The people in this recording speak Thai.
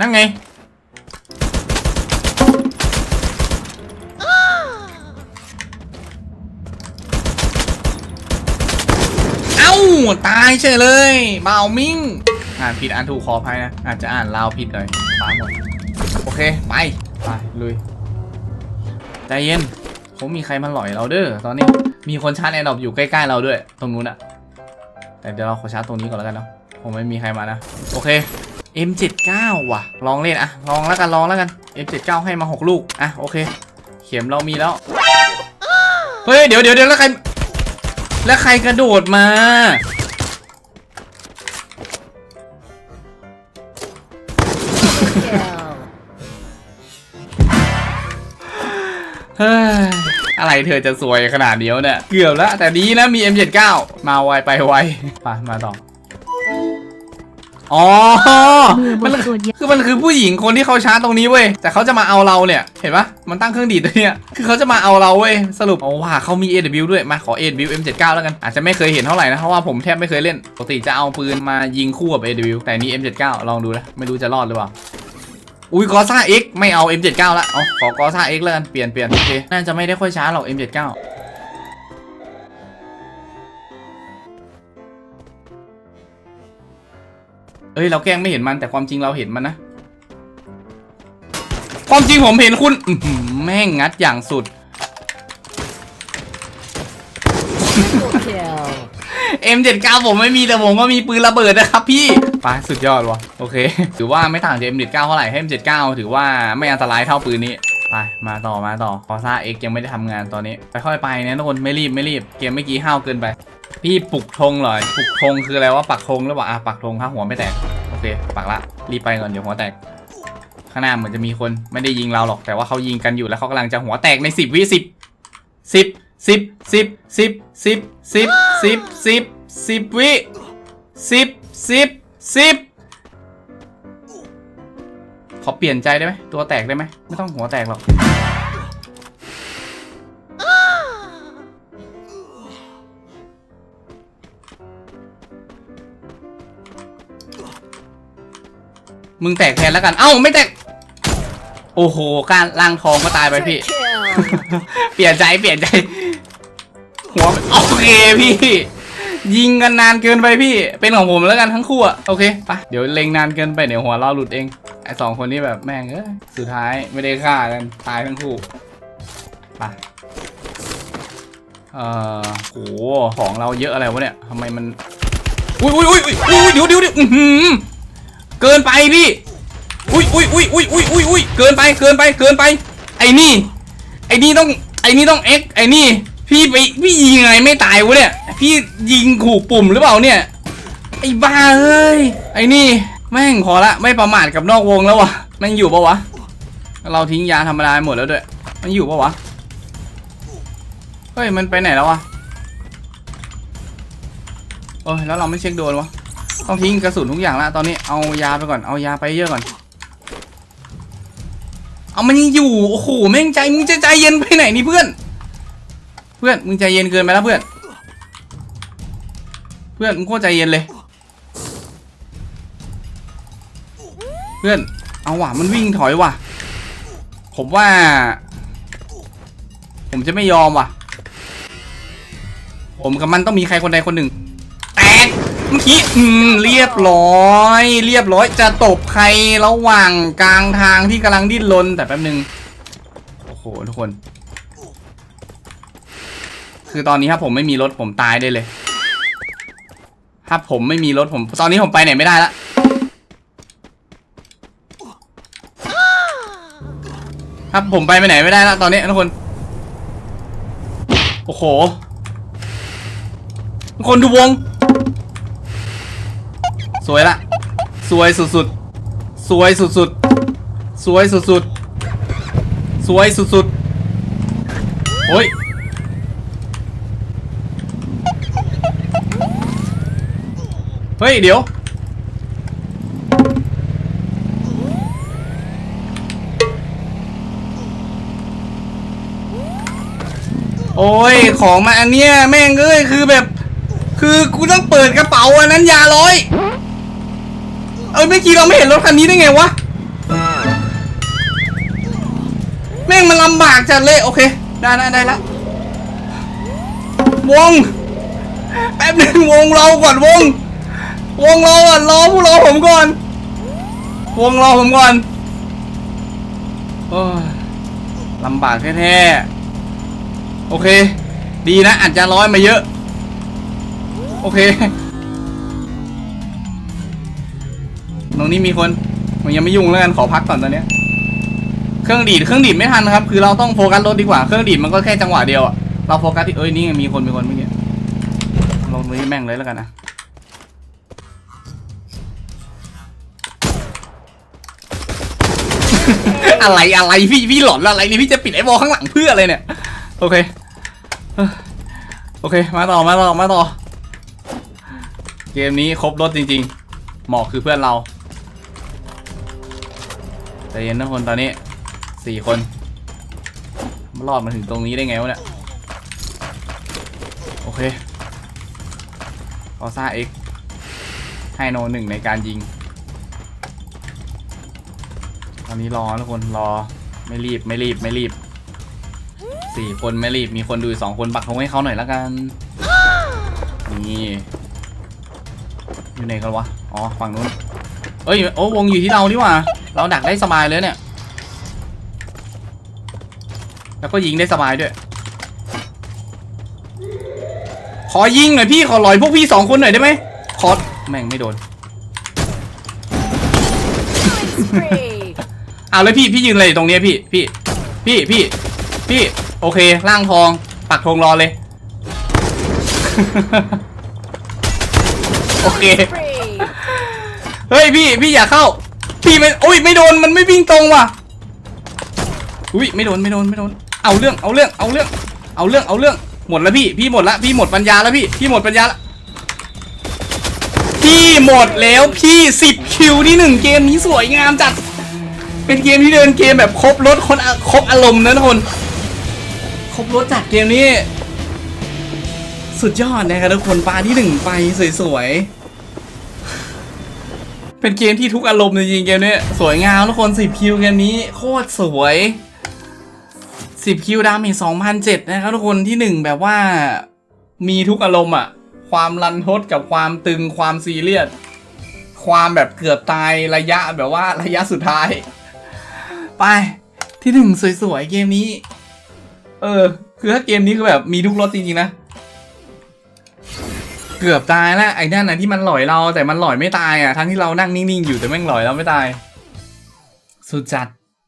นั่นไง เอ้า ตายเฉยเลยเบามิ่งอ่านผิดอ่านถูกขออภัยนะ อาจจะอ่านลาวผิดหน่อยฟ้าหมด โอเค ไป ไป ลุย ใจเย็นคงมีใครมาหล่อยเราเด้อตอนนี้ มีคนชาร์จแอร์ดอปอยู่ใกล้ๆเราด้วย ตรงนู้นอะแต่เดี๋ยวเราขอชาร์จตรงนี้ก่อนแล้วกันเนาะคงไม่มีใครมานะ โอเค M79 ว่ะ ลองเล่นอะลองแล้วกันลองแล้วกัน M79 ให้มา 6 ลูกอะโอเค เข็มเรามีแล้ว เฮ้ย เดี๋ยวเดี๋ยวเดี๋ยวแล้วใคร แล้วใครกระโดดมา เฮ้ย อะไรเธอจะสวยขนาดเดียวเนี่ย เกือบแล้ว แต่ดีนะมี M79 มาไวไปไวไปมาต่อ อ๋อ มันมือบทสวดยาคือมันคือผู้หญิงคนที่เขาชาร์จตรงนี้เว้ย แต่เขาจะมาเอาเราเนี่ย เห็นปะมันตั้งเครื่องดีดตัวเนี่ย คือเขาจะมาเอาเราเว้ย สรุปเอาว่าเขามี AW ด้วย มาขอ AW M79 แล้วกัน อาจจะไม่เคยเห็นเท่าไหร่นะ เพราะว่าผมแทบไม่เคยเล่น ปกติจะเอาปืนมายิงคู่กับ AW แต่นี้ M79 ลองดูนะ ไม่รู้จะรอดหรือเปล่าอุ้ยกอซ่า X ไม่เอา M79 ละ เอาขอกอซ่า X แล้วกันเปลี่ยนเปลี่ยนโอเค น่าจะไม่ได้ค่อยช้าหรอก M79 อ้ยเราแกล้งไม่เห็นมันแต่ความจริงเราเห็นมันนะ ความจริงผมเห็นคุณแม่งงัดอย่างสุด M79 ผมไม่มีแต่ผมก็มีปืนระเบิดนะครับพี่ไปสุดยอดวะโอเค ถือว่าไม่ต่างจาก M79 เท่าไหร่ให้ M79 ถือว่าไม่อันตรายเท่าปืนนี้ ไปมาต่อมาต่อคอซ่า X ยังไม่ได้ทำงานตอนนี้ไปค่อยไปนะทุกคนไม่รีบไม่รีบเกมเมื่อกี้ห้าวเกินไป พี่ปลุกธงเลยปลุกธงคืออะไรว่าปักธงหรือเปล่าอะปักธงข้าหัวไม่แตกโอเคปักละรีบไปก่อนเดี๋ยวหัวแตกข้างหน้าเหมือนจะมีคนไม่ได้ยิงเราหรอกแต่ว่าเขายิงกันอยู่แล้วเขากำลังจะหัวแตกในสิบวิสิบสิบสิบสิบสิบสิบสิบสิบสิบสิบวิสิบสิบสิบ ขอเปลี่ยนใจได้ไหมตัวแตกได้ไหมไม่ต้องหัวแตกหรอกมึงแตกแทนแล้วกัน เอ้าไม่แตก โอ้โห การล่างทองก็ตายไปพี่ เปลี่ยนใจเปลี่ยนใจ หัวโอเคพี่ ยิงกันนานเกินไปพี่ เป็นของผมแล้วกันทั้งคู่อะโอเค ไป เดี๋ยวเล็งนานเกินไปเดี๋ยวหัวเราหลุดเอง ไอสองคนนี้แบบแม่งเอ้ยสุดท้ายไม่ได้ฆ่ากันตายทั้งคู่ไปเอ่อโหของเราเยอะอะไรวะเนี่ยทำไมมันอุ้ยอุ้ยอุ้ยอุ้ยเดี๋ยวเดี๋ยวเดี๋ยวอือหือเกินไปพี่อุ้ยอุ้ยอุ้ยอุ้ยอุ้ยอุ้ยอุ้ยเกินไปเกินไปเกินไป ไอ้นี่ ไอ้นี่ต้องไอ้นี่ต้องเอ็กไอ้นี่ พี่ไปพี่ยิงไงไม่ตายวะเนี่ย พี่ยิงถูกปุ่มหรือเปล่าเนี่ยไอ้บ้าเอ้ยไอ้นี่ แม่งพอละไม่ประมาทกับนอกวงแล้ววะแม่งอยู่ปะวะ เราทิ้งยาธรรมดาหมดแล้วด้วยมันอยู่ปะวะ เฮ้ยมันไปไหนแล้ววะเอ้ยแล้วเราไม่เช็คโดนวะต้องทิ้งกระสุนทุกอย่างละตอนนี้เอายาไปก่อนเอายาไปเยอะก่อน เอามันยังอยู่โอ้โหแม่งใจมึงจะใจเย็นไปไหนนี่เพื่อน เพื่อนมึงใจเย็นเกินไปแล้วเพื่อน เพื่อนมึงโคตรใจเย็นเลย เพื่อน เอาว่ะ มันวิ่งถอยว่ะ ผมว่า ผมจะไม่ยอมว่ะ ผมกับมันต้องมีใครคนใดคนหนึ่ง แตกเมื่อกี้อืมเรียบร้อย เรียบร้อย จะตบใครระหว่างกลางทางที่กำลังดิ้นรนแต่แป๊บนึง โอ้โหทุกคน คือตอนนี้ถ้าผมไม่มีรถผมตายได้เลย ถ้าผมไม่มีรถผม ตอนนี้ผมไปไหนไม่ได้ละ ถ้าผมไปไปไหนไม่ได้และตอนนี้ทุกคน โอ้โห ทุกคนดูวง สวยละ สวยสุดๆ สวยสุดๆ สวยสุดๆ สวยสุดๆ โอ้ยเฮ้ย เดี๋ยว โอ้ยของมาอันเนี้ยแม่งเอ้ยคือแบบ คือกูต้องเปิดกระเป๋าอันนั้นยาร้อยเอ้ยเมื่อกี้เราไม่เห็นรถคันนี้ได้ไงวะแม่งมันลำบากจัดเลยโอเค ได้ได้ได้ละวงแป๊บหนึ่งวงเราก่อนวง วงเราอะรอผู้รอผมก่อน วงรอผมก่อนโอ้ลำบากแท้ๆ โอเค ดีนะอาจจะร้อยมาเยอะ โอเค ตรงนี้มีคนผมยังไม่ยุ่งแล้วกันขอพักก่อนตอนเนี้ย เครื่องดีดเครื่องดีดไม่ทันครับ คือเราต้องโฟกัสรถดีกว่าเครื่องดีดมันก็แค่จังหวะเดียวอะเราโฟกัสที่เอ้ยนี่มีคนมีคนเมื่อกี้ลงตรงนี้แม่งเลยแล้วกันนะอะไรอะไรพี่พี่หลอนอะไรนี่พี่จะปิดไอ้บอลข้างหลังเพื่ออะไรเนี่ย โอเค โอเค มาต่อ มาต่อ มาต่อ เกมนี้ครบรถจริงๆ หมอกคือเพื่อนเราใจเย็นนะคนตอนนี้สี่คนมารอดมาถึงตรงนี้ได้ไงวะเนี่ย โอเคออซ่าเอ็กให้โนหนึ่งในการยิง ตอนนี้รอทุกคนรอไม่รีบไม่รีบไม่รีบ สี่คนไม่รีบมีคนดูอยู่สองคนปักธงให้เขาหน่อยละกัน นี่อยู่ไหนกันวะ อ๋อ ฝั่งนู้น เอ้ย โอ้วงอยู่ที่เราดีกว่า เราดักได้สบายเลยเนี่ย แล้วก็ยิงได้สบายด้วย ขอยิงหน่อยพี่ ขอหลอยพวกพี่สองคนหน่อยได้ไหมขอแม่งไม่โดน Spree. เอาเลยพี่พี่ยืนเลยตรงเนี้ยพี่พี่พี่พี่พี่ โอเค ร่างทอง ปักธงรอเลย โอเค เฮ้ยพี่ พี่อย่าเข้า พี่ไม่อุ้ยไม่โดน มันไม่วิ่งตรงว่ะ อุ้ยไม่โดนไม่โดนไม่โดน เอาเรื่อง เอาเรื่อง เอาเรื่อง เอาเรื่อง เอาเรื่อง หมดแล้วพี่ พี่หมดละ พี่หมดปัญญาแล้วพี่ พี่หมดปัญญาละ พี่หมดแล้วพี่สิบคิวที่หนึ่งเกมนี้สวยงามจัด เป็นเกมที่เดินเกมแบบครบรถคนครบอารมณ์นะทุกคน รบรถจัดเกมนี้ สุดยอดนะครับทุกคนปาที่หนึ่งไปสวยๆ เป็นเกมที่ทุกอารมณ์จริงๆเกมนี้ สวยงามทุกคนสิบคิวเกมนี้ โคตรสวยสิบคิวดาเมจสองพันเจ็ดนะครับทุกคนที่หนึ่งแบบว่ามีทุกอารมณ์อะความรันทดกับความตึงความซีเรียสความแบบเกือบตายระยะแบบว่าระยะสุดท้าย ไปที่หนึ่งสวยๆ เกมนี้ เออ คือถ้าเกมนี้คือแบบมีทุกรถจริงๆนะ เกือบตายแล้วไอ้นั่นนะที่มันหลอยเราแต่มันหลอยไม่ตายอะทั้งที่เรานั่งนิ่งๆอยู่แต่แม่งหลอยเราไม่ตาย สุดจัด